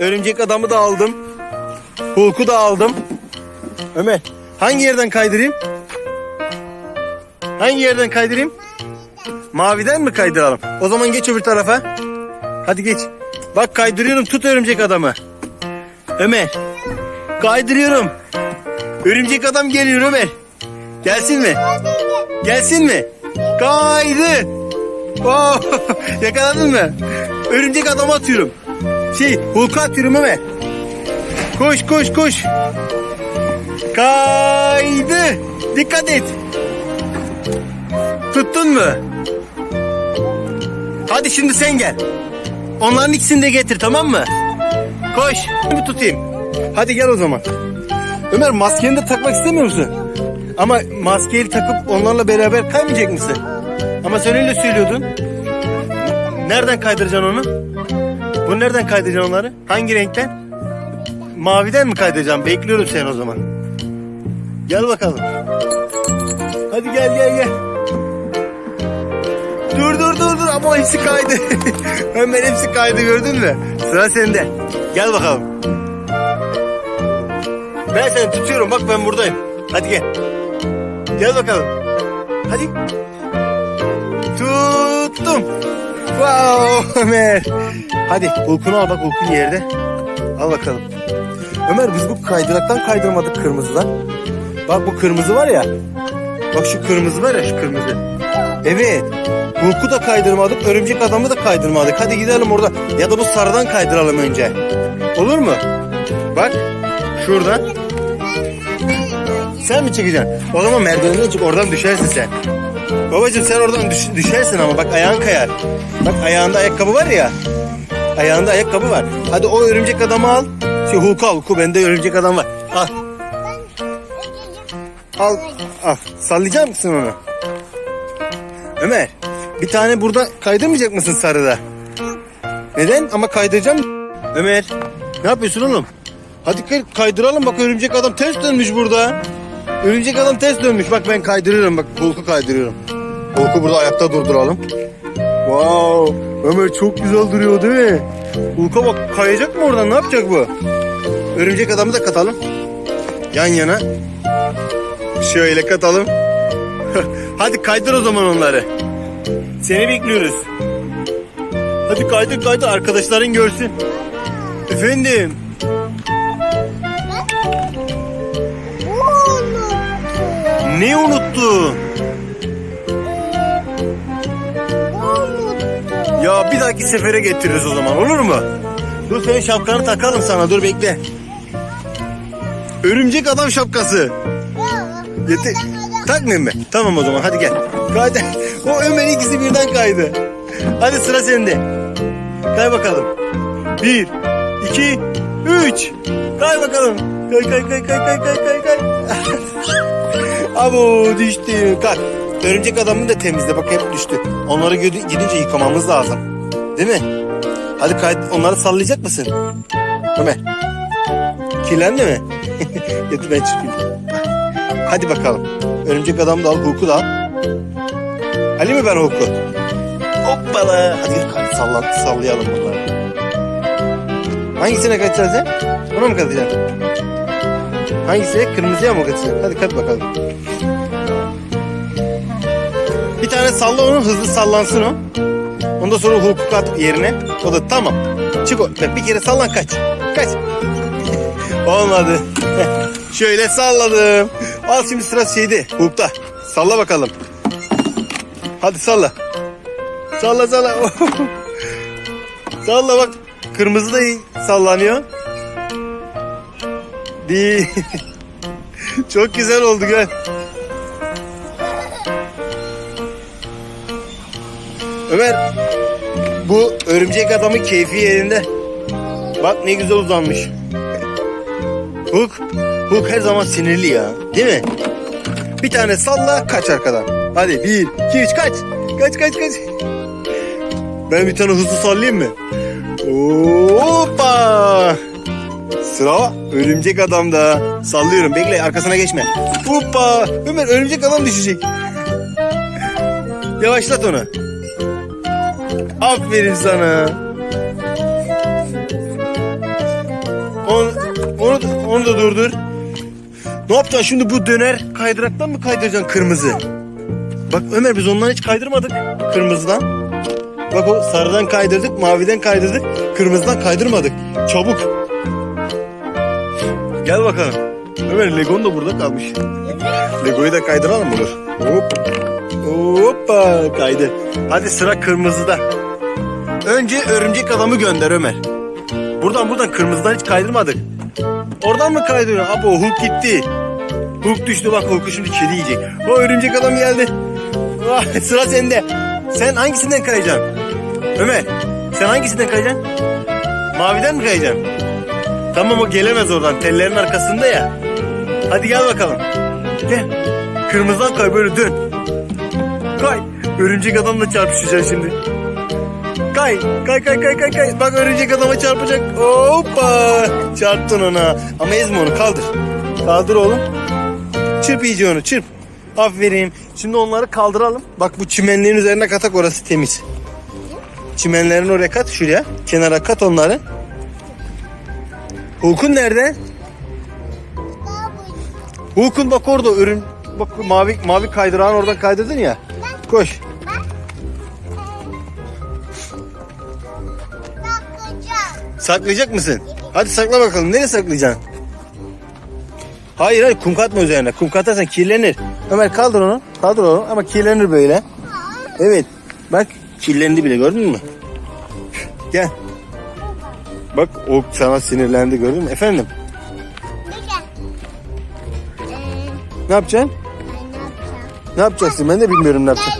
Örümcek adamı da aldım. Hulk'u da aldım. Ömer hangi yerden kaydırayım? Hangi yerden kaydırayım? Maviden mi kaydıralım? O zaman geç öbür tarafa. Hadi geç. Bak kaydırıyorum tut örümcek adamı. Ömer. Kaydırıyorum. Örümcek adam geliyor Ömer. Gelsin mi? Gelsin mi? Kaydı. Oh, yakaladın mı? Örümcek adamı atıyorum. Şey Hulk'u atıyorum Ömer. Koş koş koş. Kaydı. Dikkat et. Tuttun mu? Hadi şimdi sen gel. Onların ikisini de getir tamam mı? Koş. Bir tutayım. Hadi gel o zaman. Ömer maskeni de takmak istemiyor musun? Ama maskeyi takıp onlarla beraber kaymayacak mısın? Ama sen öyle söylüyordun. Nereden kaydıracaksın onu? Bu nereden kaydıracaksın onları? Hangi renkten? Maviden mi kaydıracaksın? Bekliyorum seni o zaman. Gel bakalım. Hadi gel gel gel. Dur dur dur dur ama hepsi kaydı. Ömer hepsi kaydı gördün mü? Sıra sende. Gel bakalım. Ben seni tutuyorum bak ben buradayım. Hadi gel. Gel bakalım. Hadi. Tuttum. Wow Ömer. Hadi Hulk'unu al bak Hulk'un yerde. Al bakalım. Ömer biz bu kaydıraktan kaydırmadık kırmızıdan. Bak bu kırmızı var ya. Bak şu kırmızı var ya şu kırmızı. Evet. Hulk'u da kaydırmadık, örümcek adamı da kaydırmadık. Hadi gidelim orada. Ya da bu sarıdan kaydıralım önce. Olur mu? Bak şuradan. Sen mi çekeceksin? O zaman merdivenden çık oradan düşersin sen. Babacım sen oradan düş- düşersin ama bak ayağın kayar. Bak ayağında ayakkabı var ya. Ayağında ayakkabı var. Hadi o örümcek adamı al. Şey Hulk'u al. Hulk'u bende örümcek adam var. Al. Al. Al. Sallayacak mısın onu? Ömer. Bir tane burada kaydırmayacak mısın sarıda? Neden? Ama kaydıracağım. Ömer. Ne yapıyorsun oğlum? Hadi kay- kaydıralım bak örümcek adam ters dönmüş burada. Örümcek adam ters dönmüş. Bak ben kaydırıyorum bak Hulk'u kaydırıyorum. Hulk'u burada ayakta durduralım. Wow. Ömer çok güzel duruyor değil mi? Hulk'a bak kayacak mı oradan ne yapacak bu? Örümcek adamı da katalım. Yan yana. Şöyle katalım. Hadi kaydır o zaman onları. Seni bekliyoruz. Hadi kaydır kaydır arkadaşların görsün. Efendim. Ne unuttun? Ya bir dahaki sefere getiririz o zaman olur mu? Dur senin şapkanı takalım sana dur bekle. Örümcek adam şapkası. Yeter. Takmayayım mı? Tamam o zaman hadi gel. Kaydı. O Ömer ikisi birden kaydı. Hadi sıra sende. Kay bakalım. Bir, iki, üç. Kay bakalım. Kay kay kay kay kay kay kay kay. Abo düştü. Kalk. Örümcek adamını da temizle. Bak hep düştü. Onları gidince yıkamamız lazım. Değil mi? Hadi kay onları sallayacak mısın? Ömer. Kirlendi mi? Yatı ben çıkayım. Hadi bakalım. Örümcek adam da al, Hulk'u da al. Ali mi ben Hulk'u? Hoppala. Hadi hadi sallan, sallayalım bunları. Hangisine kaçacağız sen? Ona mı kaçacaksın? Hangisine? Kırmızıya mı kaçacaksın? Hadi kat bakalım. Bir tane salla onu hızlı sallansın o. Ondan sonra Hulk'u kat yerine. O da tamam. Çık o. Bir kere sallan kaç. Kaç. Olmadı. Şöyle salladım. Al şimdi sıra şeyde. Hulk'ta. Salla bakalım. Hadi salla. Salla salla. salla bak. Kırmızı da iyi sallanıyor. Değil. Çok güzel oldu gel. Ömer bu örümcek adamın keyfi yerinde. Bak ne güzel uzanmış. Hulk, Hulk her zaman sinirli ya. Değil mi? Bir tane salla kaç arkadan. Hadi bir, iki, üç kaç. Kaç kaç kaç. Ben bir tane hızlı sallayayım mı? Hoppa. Sıra örümcek adamda. Sallıyorum bekle arkasına geçme. Hoppa. Ömer örümcek adam düşecek. Yavaşlat onu. Aferin sana. Onu, onu, onu da durdur. Ne yapacaksın şimdi bu döner kaydıraktan mı kaydıracaksın kırmızı? Bak Ömer biz ondan hiç kaydırmadık kırmızıdan. Bak o sarıdan kaydırdık, maviden kaydırdık, kırmızıdan kaydırmadık. Çabuk. Gel bakalım. Ömer Legon da burada kalmış. Lego'yu da kaydıralım mı? Dur. Hop. Hoppa kaydı. Hadi sıra kırmızıda. Önce örümcek adamı gönder Ömer. Buradan buradan kırmızıdan hiç kaydırmadık. Oradan mı kaydırıyor? Abo Hulk gitti. Hulk düştü bak Hulk'u şimdi kedi yiyecek. O örümcek adam geldi. Vay, sıra sende. Sen hangisinden kayacaksın? Ömer sen hangisinden kayacaksın? Maviden mi kayacaksın? Tamam o gelemez oradan tellerin arkasında ya. Hadi gel bakalım. Gel. Kırmızıdan kay böyle dön. Kay. Örümcek adamla çarpışacaksın şimdi. Kay, kay, kay, kay, kay, kay. Bak örümcek adama çarpacak. Hoppa. Çarptın ona. Ama ezme onu kaldır. Kaldır oğlum. Çırp iyice onu çırp. Aferin. Şimdi onları kaldıralım. Bak bu çimenlerin üzerine katak orası temiz. Çimenlerin oraya kat şuraya. Kenara kat onları. Hulk'un nerede? Hulk'un bak orada ürün. Bak mavi mavi kaydırağın oradan kaydırdın ya. Koş. Saklayacak mısın? Hadi sakla bakalım. Nereye saklayacaksın? Hayır hayır kum katma üzerine. Kum katarsan kirlenir. Ömer kaldır onu. Kaldır onu ama kirlenir böyle. Evet. Bak kirlendi bile gördün mü? Gel. Bak o sana sinirlendi gördün mü? Efendim. Ee, ne yapacaksın? ne yapacaksın? Ben de bilmiyorum ne yapacağım.